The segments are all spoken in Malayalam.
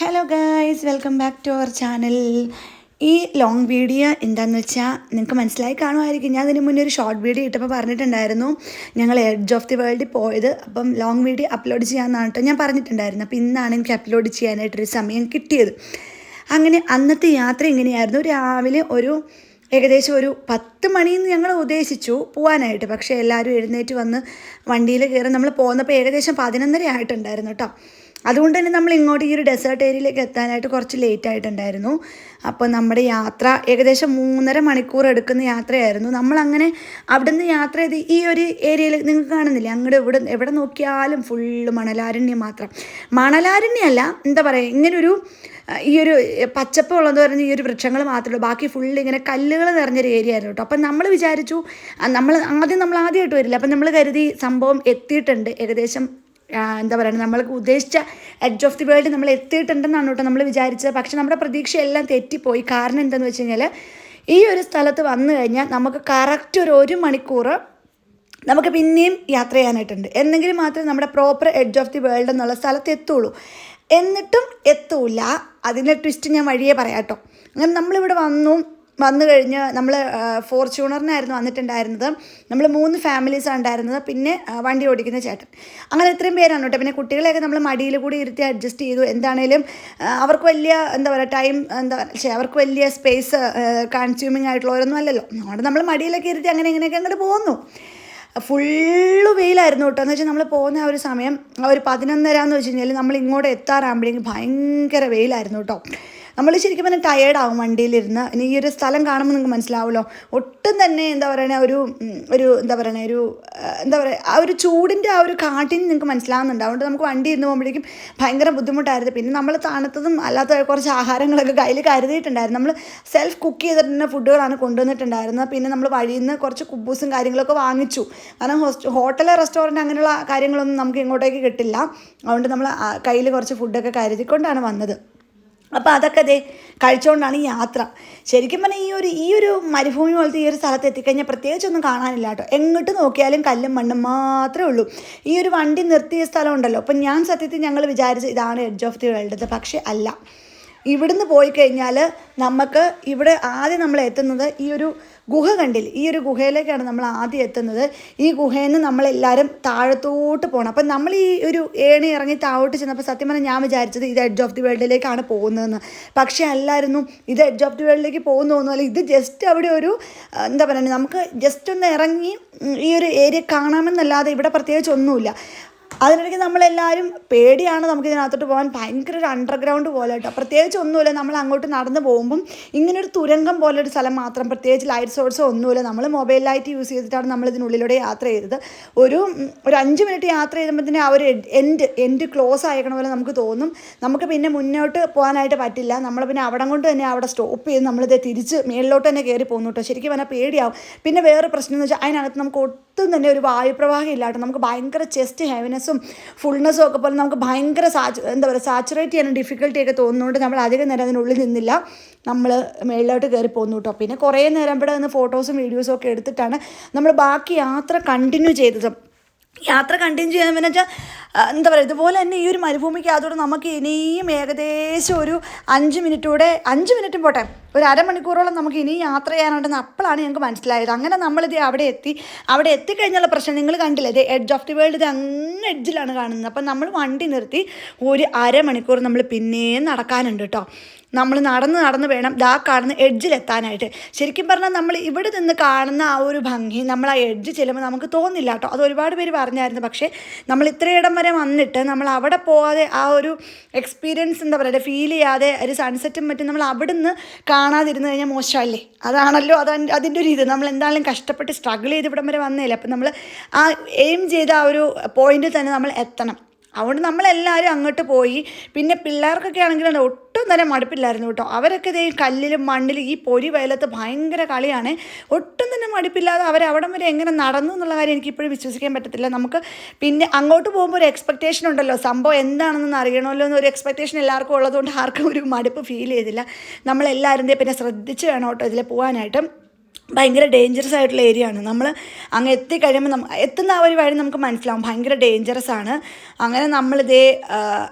Hello guys welcome back to our channel ഈ ലോങ് വീഡിയോ എന്താണെന്ന് വെച്ചാൽ നിങ്ങൾക്ക് മനസ്സിലായി കാണുമായിരിക്കും. ഞാൻ അതിന് മുന്നേ ഒരു ഷോർട്ട് വീഡിയോ ഇട്ടപ്പോൾ പറഞ്ഞിട്ടുണ്ടായിരുന്നു. ഞങ്ങൾ എഡ്ജ് ഓഫ് ദി വേൾഡിൽ പോയത്. അപ്പം ലോങ് വീഡിയോ അപ്ലോഡ് ചെയ്യാമെന്നാണ് കേട്ടോ ഞാൻ പറഞ്ഞിട്ടുണ്ടായിരുന്നു അപ്പോൾ ഇന്നാണ് എനിക്ക് അപ്ലോഡ് ചെയ്യാനായിട്ടൊരു സമയം കിട്ടിയത്. അങ്ങനെ അന്നത്തെ യാത്ര എങ്ങനെയായിരുന്നു? രാവിലെ ഒരു ഏകദേശം ഒരു പത്ത് മണിന്ന് ഞങ്ങൾ ഉദ്ദേശിച്ചു പോകാനായിട്ട് പക്ഷേ എല്ലാവരും എഴുന്നേറ്റ് വന്ന് വണ്ടിയിൽ കയറി നമ്മൾ പോകുന്നപ്പോൾ ഏകദേശം പതിനൊന്നര ആയിട്ടുണ്ടായിരുന്നു കേട്ടോ അതുകൊണ്ട് തന്നെ നമ്മൾ ഇങ്ങോട്ട് ഈ ഒരു ഡെസേർട്ട് ഏരിയയിലേക്ക് എത്താനായിട്ട് കുറച്ച് ലേറ്റ് ആയിട്ടുണ്ടായിരുന്നു. അപ്പോൾ നമ്മുടെ യാത്ര ഏകദേശം മൂന്നര മണിക്കൂർ എടുക്കുന്ന യാത്രയായിരുന്നു. നമ്മളങ്ങനെ അവിടെ നിന്ന് യാത്ര ചെയ്ത് ഈ ഒരു ഏരിയയിൽ നിങ്ങൾക്ക് കാണുന്നില്ലേ? അങ്ങോട്ട് ഇവിടെ എവിടെ നോക്കിയാലും ഫുള്ള് മണലാരണ്യം മാത്രം. മണലാരണ്യമല്ല എന്താ പറയുക ഇങ്ങനൊരു ഈ ഒരു പച്ചപ്പ് ഉള്ളതെന്ന് പറഞ്ഞാൽ ഈ ഒരു വൃക്ഷങ്ങൾ മാത്രമേ ഉള്ളൂ. ബാക്കി ഫുള്ള് ഇങ്ങനെ കല്ലുകൾ നിറഞ്ഞൊരു ഏരിയ ആയിരുന്നു കേട്ടോ. അപ്പം നമ്മൾ വിചാരിച്ചു നമ്മൾ ആദ്യം നമ്മൾ ആദ്യമായിട്ട് വരില്ല. അപ്പം നമ്മൾ കരുതി സംഭവം എത്തിയിട്ടുണ്ട്. ഏകദേശം എന്താ പറയുക നമ്മൾ ഉദ്ദേശിച്ച എഡ്ജ് ഓഫ് ദി വേൾഡ് നമ്മൾ എത്തിയിട്ടുണ്ടെന്നാണ് കേട്ടോ നമ്മൾ വിചാരിച്ചത്. പക്ഷെ നമ്മുടെ പ്രതീക്ഷയെല്ലാം തെറ്റിപ്പോയി. കാരണം എന്താണെന്ന് വെച്ച് കഴിഞ്ഞാൽ ഈ ഒരു സ്ഥലത്ത് വന്നു കഴിഞ്ഞാൽ നമുക്ക് കറക്റ്റ് ഒരു ഒരു മണിക്കൂർ നമുക്ക് പിന്നെയും യാത്ര ചെയ്യാനായിട്ടുണ്ട്. എന്നെങ്കിലും മാത്രമേ നമ്മുടെ proper edge of the world എന്നുള്ള സ്ഥലത്ത് എത്തുള്ളൂ. എന്നിട്ടും എത്തൂല. അതിന്റെ ട്വിസ്റ്റ് ഞാൻ വഴിയേ പറയാം കേട്ടോ. അങ്ങനെ നമ്മളിവിടെ വന്നു. വന്നു കഴിഞ്ഞ് നമ്മൾ ഫോർച്യൂണറിനായിരുന്നു വന്നിട്ടുണ്ടായിരുന്നത്. നമ്മൾ മൂന്ന് ഫാമിലീസാണ് ഉണ്ടായിരുന്നത്. പിന്നെ വണ്ടി ഓടിക്കുന്ന ചേട്ടൻ. അങ്ങനെ ഇത്രയും പേരാണ് കേട്ടോ. പിന്നെ കുട്ടികളെയൊക്കെ നമ്മൾ മടിയിൽ കൂടി ഇരുത്തി അഡ്ജസ്റ്റ് ചെയ്തു. എന്താണേലും അവർക്ക് വലിയ എന്താ പറയുക ടൈം എന്താ പറയുക അവർക്ക് വലിയ സ്പേസ് കൺസ്യൂമിങ് ആയിട്ടുള്ളവരൊന്നും അല്ലല്ലോ. അതുകൊണ്ട് നമ്മൾ മടിയിലൊക്കെ ഇരുത്തി അങ്ങനെ ഇങ്ങനെയൊക്കെ അങ്ങോട്ട് പോകുന്നു ഫുള്ള് വെയിലായിരുന്നു കേട്ടോ. എന്ന് വെച്ചാൽ നമ്മൾ പോകുന്ന ആ ഒരു സമയം ആ ഒരു പതിനൊന്നര എന്ന് വെച്ച് കഴിഞ്ഞാൽ നമ്മൾ ഇങ്ങോട്ട് എത്താറാകുമ്പോഴേക്കും ഭയങ്കര വെയിലായിരുന്നു കേട്ടോ. നമ്മൾ ശരിക്കും പറഞ്ഞാൽ ടയേർഡാവും വണ്ടിയിലിരുന്ന്. ഇനി ഈ ഒരു സ്ഥലം കാണുമ്പോൾ നിങ്ങൾക്ക് മനസ്സിലാവുമല്ലോ ഒട്ടും തന്നെ എന്താ പറയുക ഒരു ഒരു എന്താ പറയുക ഒരു എന്താ പറയുക ആ ഒരു ചൂടിന്റെ ആ ഒരു കാട്ടിന് നിങ്ങൾക്ക് മനസ്സിലാവുന്നുണ്ട്. അതുകൊണ്ട് നമുക്ക് വണ്ടി ഇരുന്ന് പോകുമ്പോഴേക്കും ഭയങ്കര ബുദ്ധിമുട്ടായിരുന്നു. പിന്നെ നമ്മൾ തണുത്തതും അല്ലാത്ത കുറച്ച് ആഹാരങ്ങളൊക്കെ കയ്യിൽ കരുതിയിട്ടുണ്ടായിരുന്നു. നമ്മൾ സെൽഫ് കുക്ക് ചെയ്തിട്ടുള്ള ഫുഡുകളാണ് കൊണ്ടുവന്നിട്ടുണ്ടായിരുന്നത്. പിന്നെ നമ്മൾ വഴിയിൽ നിന്ന് കുറച്ച് കുബൂസും കാര്യങ്ങളൊക്കെ വാങ്ങിച്ചു. കാരണം ഹോസ്റ്റ് ഹോട്ടൽ റെസ്റ്റോറന്റ് അങ്ങനെയുള്ള കാര്യങ്ങളൊന്നും നമുക്ക് ഇങ്ങോട്ടേക്ക് കിട്ടില്ല. അതുകൊണ്ട് നമ്മൾ കയ്യിൽ കുറച്ച് ഫുഡൊക്കെ കരുതിക്കൊണ്ടാണ് വന്നത്. അപ്പോൾ അതൊക്കെ ദേ കഴിച്ചുകൊണ്ടാണ് ഈ യാത്ര. ശരിക്കും പറഞ്ഞാൽ ഈ ഒരു ഈ ഒരു മരുഭൂമി പോലത്തെ ഈ ഒരു സ്ഥലത്ത് എത്തിക്കഴിഞ്ഞാൽ പ്രത്യേകിച്ചൊന്നും കാണാനില്ല കേട്ടോ. എങ്ങോട്ട് നോക്കിയാലും കല്ലും മണ്ണും മാത്രമേ ഉള്ളൂ. ഈ ഒരു വണ്ടി നിർത്തിയ സ്ഥലം ഉണ്ടല്ലോ. അപ്പം ഞാൻ സത്യത്തിൽ ഞങ്ങൾ വിചാരിച്ച് ഇതാണ് എഡ്ജ് ഓഫ് ദി വേൾഡ് പക്ഷേ അല്ല. ഇവിടുന്ന് പോയി കഴിഞ്ഞാൽ നമുക്ക് ഇവിടെ ആദ്യം നമ്മൾ എത്തുന്നത് ഈ ഒരു ഗുഹ കണ്ടിൽ ഈ ഒരു ഗുഹയിലേക്കാണ് നമ്മൾ ആദ്യം എത്തുന്നത്. ഈ ഗുഹയിൽ നിന്ന് നമ്മളെല്ലാവരും താഴത്തോട്ട് പോകണം അപ്പം നമ്മൾ ഈ ഒരു ഏണി ഇറങ്ങി താഴോട്ട് ചെന്നപ്പോൾ സത്യം പറഞ്ഞാൽ ഞാൻ വിചാരിച്ചത് ഇത് എഡ്ജ് ഓഫ് ദി വേൾഡിലേക്കാണ് പോകുന്നതെന്ന്. പക്ഷേ അല്ലായിരുന്നു ഇത് എഡ്ജ് ഓഫ് ദി വേൾഡിലേക്ക് പോകുന്നു തോന്നുന്നു. ഇത് ജസ്റ്റ് അവിടെ ഒരു എന്താ പറയുക നമുക്ക് ജസ്റ്റ് ഒന്ന് ഇറങ്ങി ഈ ഒരു ഏരിയ കാണാമെന്നല്ലാതെ ഇവിടെ പ്രത്യേകിച്ച് ഒന്നുമില്ല. അതിനിടയ്ക്ക് നമ്മളെല്ലാവരും പേടിയാണ് നമുക്ക് ഇതിനകത്തോട്ട് പോകാൻ. ഭയങ്കര ഒരു അണ്ടർഗ്രൗണ്ട് പോലെ കേട്ടോ. പ്രത്യേകിച്ച് ഒന്നുമില്ല. നമ്മൾ അങ്ങോട്ട് നടന്നു പോകുമ്പം ഇങ്ങനൊരു തുരങ്കം പോലെ ഒരു സ്ഥലം മാത്രം പ്രത്യേകിച്ച് ലൈറ്റ് സോഴ്സോ ഒന്നുമില്ല. നമ്മൾ മൊബൈൽ ലൈറ്റ് യൂസ് ചെയ്തിട്ടാണ് നമ്മൾ ഇതിനുള്ളിലൂടെ യാത്ര ചെയ്തത്. ഒരു ഒരു അഞ്ച് മിനിറ്റ് യാത്ര ചെയ്തപ്പോഴത്തേന് ആ ഒരു എൻഡ് എൻഡ് ക്ലോസ് ആയിരിക്കണ പോലെ നമുക്ക് തോന്നും. നമുക്ക് പിന്നെ മുന്നോട്ട് പോകാനായിട്ട് പറ്റില്ല. നമ്മൾ പിന്നെ അവിടെ കൊണ്ട് തന്നെ അവിടെ സ്റ്റോപ്പ് ചെയ്ത് നമ്മളിത് തിരിച്ച് മേളിലോട്ട് തന്നെ കയറി പോകുന്നു കേട്ടോ. ശരിക്കും പറഞ്ഞാൽ പേടിയാവും. പിന്നെ വേറെ പ്രശ്നം എന്ന് വെച്ചാൽ അതിനകത്ത് നമുക്ക് ഒട്ടും തന്നെ ഒരു വായുപ്രവാഹം ഇല്ലാട്ടോ. നമുക്ക് ഭയങ്കര ചെസ്റ്റ് ഹെവിനെസ്സും ഫുൾനെസ്സും ഒക്കെ പോലെ നമുക്ക് ഭയങ്കര സാച്ച് എന്താ പറയുക സാച്ചുറേറ്റ് ചെയ്യാൻ ഡിഫിക്കൽട്ടി ഒക്കെ തോന്നുന്നതുകൊണ്ട് നമ്മൾ അധികം നേരം അതിനുള്ളിൽ നിന്നില്ല. നമ്മൾ മേളിലോട്ട് കയറി പോകുന്നു കേട്ടോ പിന്നെ കുറേ നേരം ഇവിടെ നിന്ന് ഫോട്ടോസും വീഡിയോസും ഒക്കെ എടുത്തിട്ടാണ് നമ്മൾ ബാക്കി യാത്ര കണ്ടിന്യൂ ചെയ്തത്. യാത്ര കണ്ടിന്യൂ ചെയ്യാൻ വെച്ചാൽ എന്താ പറയുക ഇതുപോലെ തന്നെ ഈ ഒരു മരുഭൂമിക്ക് അതോടെ നമുക്ക് ഇനിയും ഏകദേശം ഒരു അഞ്ച് മിനിറ്റൂടെ അഞ്ച് മിനിറ്റും പോട്ടെ. ഒരു അരമണിക്കൂറോളം നമുക്ക് ഇനി യാത്ര ചെയ്യാനുണ്ടെന്ന് അപ്പോഴാണ് ഞങ്ങൾക്ക് മനസ്സിലായത്. അങ്ങനെ നമ്മളിത് അവിടെ എത്തി. അവിടെ എത്തിക്കഴിഞ്ഞുള്ള പ്രശ്നം നിങ്ങൾ കണ്ടില്ലേ? ഇത് എഡ്ജ് ഓഫ് ദി വേൾഡ് ഇത് അങ്ങ് എഡ്ജിലാണ് കാണുന്നത്. അപ്പം നമ്മൾ വണ്ടി നിർത്തി ഒരു അരമണിക്കൂർ നമ്മൾ പിന്നെയും നടക്കാനുണ്ട് കേട്ടോ. നമ്മൾ നടന്ന് നടന്ന് വേണം ദാ കാണുന്ന എഡ്ജിലെത്താനായിട്ട് ശരിക്കും പറഞ്ഞാൽ നമ്മൾ ഇവിടെ നിന്ന് കാണുന്ന ആ ഒരു ഭംഗി നമ്മൾ ആ എഡ്ജ് ചെല്ലുമ്പോൾ നമുക്ക് തോന്നില്ല കേട്ടോ. അത് ഒരുപാട് പേര് പറഞ്ഞായിരുന്നു. പക്ഷേ നമ്മൾ ഇത്രയിടം വരെ വന്നിട്ട് നമ്മൾ അവിടെ പോകാതെ ആ ഒരു എക്സ്പീരിയൻസ് എന്താ പറയുക ഫീൽ ചെയ്യാതെ ഒരു സൺസെറ്റും മറ്റും നമ്മൾ അവിടുന്ന് നിന്ന് കാണാതിരുന്ന് കഴിഞ്ഞാൽ മോശമല്ലേ? അതാണല്ലോ അത് അതിന്റെ ഒരു ഇത്. നമ്മൾ എന്തായാലും കഷ്ടപ്പെട്ട് സ്ട്രഗിൾ ചെയ്ത് ഇവിടം വരെ വന്നേലേ അപ്പം നമ്മൾ ആ എയിം ചെയ്ത ആ ഒരു പോയിന്റിൽ തന്നെ നമ്മൾ എത്തണം. അതുകൊണ്ട് നമ്മളെല്ലാവരും അങ്ങോട്ട് പോയി. പിന്നെ പിള്ളേർക്കൊക്കെ ആണെങ്കിൽ ഒട്ടും തന്നെ മടുപ്പില്ലായിരുന്നു കേട്ടോ. അവരൊക്കെ ഇതേ കല്ലിലും മണ്ണിലും ഈ പൊരി വയലത്ത് ഭയങ്കര കളിയാണ്. ഒട്ടും തന്നെ മടുപ്പില്ലാതെ അവർ അവിടം വരെ എങ്ങനെ നടന്നു എന്നുള്ള കാര്യം എനിക്ക് ഇപ്പോഴും വിശ്വസിക്കാൻ പറ്റത്തില്ല. നമുക്ക് പിന്നെ അങ്ങോട്ട് പോകുമ്പോൾ ഒരു എക്സ്പെക്റ്റേഷൻ ഉണ്ടല്ലോ. സംഭവം എന്താണെന്ന് അറിയണമല്ലോ എന്നൊരു എക്സ്പെക്റ്റേഷൻ എല്ലാവർക്കും ഉള്ളതുകൊണ്ട് ആർക്കും ഒരു മടുപ്പ് ഫീൽ ചെയ്തില്ല. നമ്മളെല്ലാവരും പിന്നെ ശ്രദ്ധിച്ച് വേണം കേട്ടോ ഇതിൽ പോകാനായിട്ട് ഭയങ്കര ഡേഞ്ചറസ് ആയിട്ടുള്ള ഏരിയ ആണ്. നമ്മൾ അങ്ങ് എത്തിക്കഴിയുമ്പോൾ നമ്മ എത്തുന്ന ആ ഒരു വഴി നമുക്ക് മനസ്സിലാവും. ഭയങ്കര ഡേഞ്ചറസ് ആണ്. അങ്ങനെ നമ്മളിതേ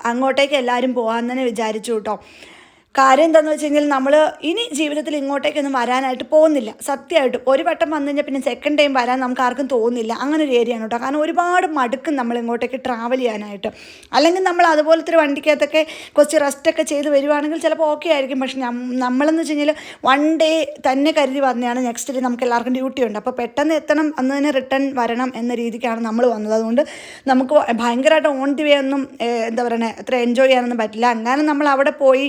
അങ്ങോട്ടേക്ക് എല്ലാവരും പോകാമെന്ന് തന്നെ വിചാരിച്ചു കേട്ടോ. കാര്യം എന്താണെന്ന് വെച്ച് കഴിഞ്ഞാൽ നമ്മൾ ഇനി ജീവിതത്തിൽ ഇങ്ങോട്ടേക്കൊന്നും വരാനായിട്ട് പോകുന്നില്ല. സത്യമായിട്ടും ഒരു വട്ടം വന്നു കഴിഞ്ഞാൽ പിന്നെ സെക്കൻഡ് ടൈം വരാൻ നമുക്ക് ആർക്കും തോന്നുന്നില്ല അങ്ങനെ ഒരു ഏരിയയാണ് കേട്ടോ. കാരണം ഒരുപാട് മടുക്കും നമ്മൾ ഇങ്ങോട്ടേക്ക് ട്രാവൽ ചെയ്യാനായിട്ട്. അല്ലെങ്കിൽ നമ്മൾ അതുപോലത്തെ ഒരു വണ്ടിക്കകത്തൊക്കെ കുറച്ച് റെസ്റ്റൊക്കെ ചെയ്ത് വരുവാണെങ്കിൽ ചിലപ്പോൾ ഓക്കെ ആയിരിക്കും. പക്ഷെ നമ്മളെന്ന് വെച്ച് കഴിഞ്ഞാൽ വൺ ഡേ തന്നെ കരുതി വന്നതാണ്. നെക്സ്റ്റ് ഡേ നമുക്ക് എല്ലാവർക്കും ഡ്യൂട്ടി ഉണ്ട്. അപ്പോൾ പെട്ടെന്ന് എത്തണം അന്ന് തന്നെ റിട്ടേൺ വരണം എന്ന രീതിക്കാണ് നമ്മൾ വന്നത്. അതുകൊണ്ട് നമുക്ക് ഭയങ്കരമായിട്ട് ഓൺ ദി വേ ഒന്നും എന്താ പറയുക അത്ര എൻജോയ് ചെയ്യാനൊന്നും പറ്റില്ല. അങ്ങനെ നമ്മൾ അവിടെ പോയി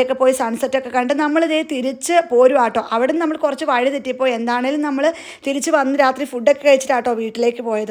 അവിടെയൊക്കെ പോയി സൺസെറ്റൊക്കെ കണ്ട് നമ്മളിതേ തിരിച്ച് പോരുവാട്ടോ. അവിടെ നിന്ന് നമ്മൾ കുറച്ച് വഴി തെറ്റിപ്പോയി. എന്താണേലും നമ്മൾ തിരിച്ച് വന്ന് രാത്രി ഫുഡൊക്കെ കഴിച്ചിട്ടാട്ടോ വീട്ടിലേക്ക് പോയത്.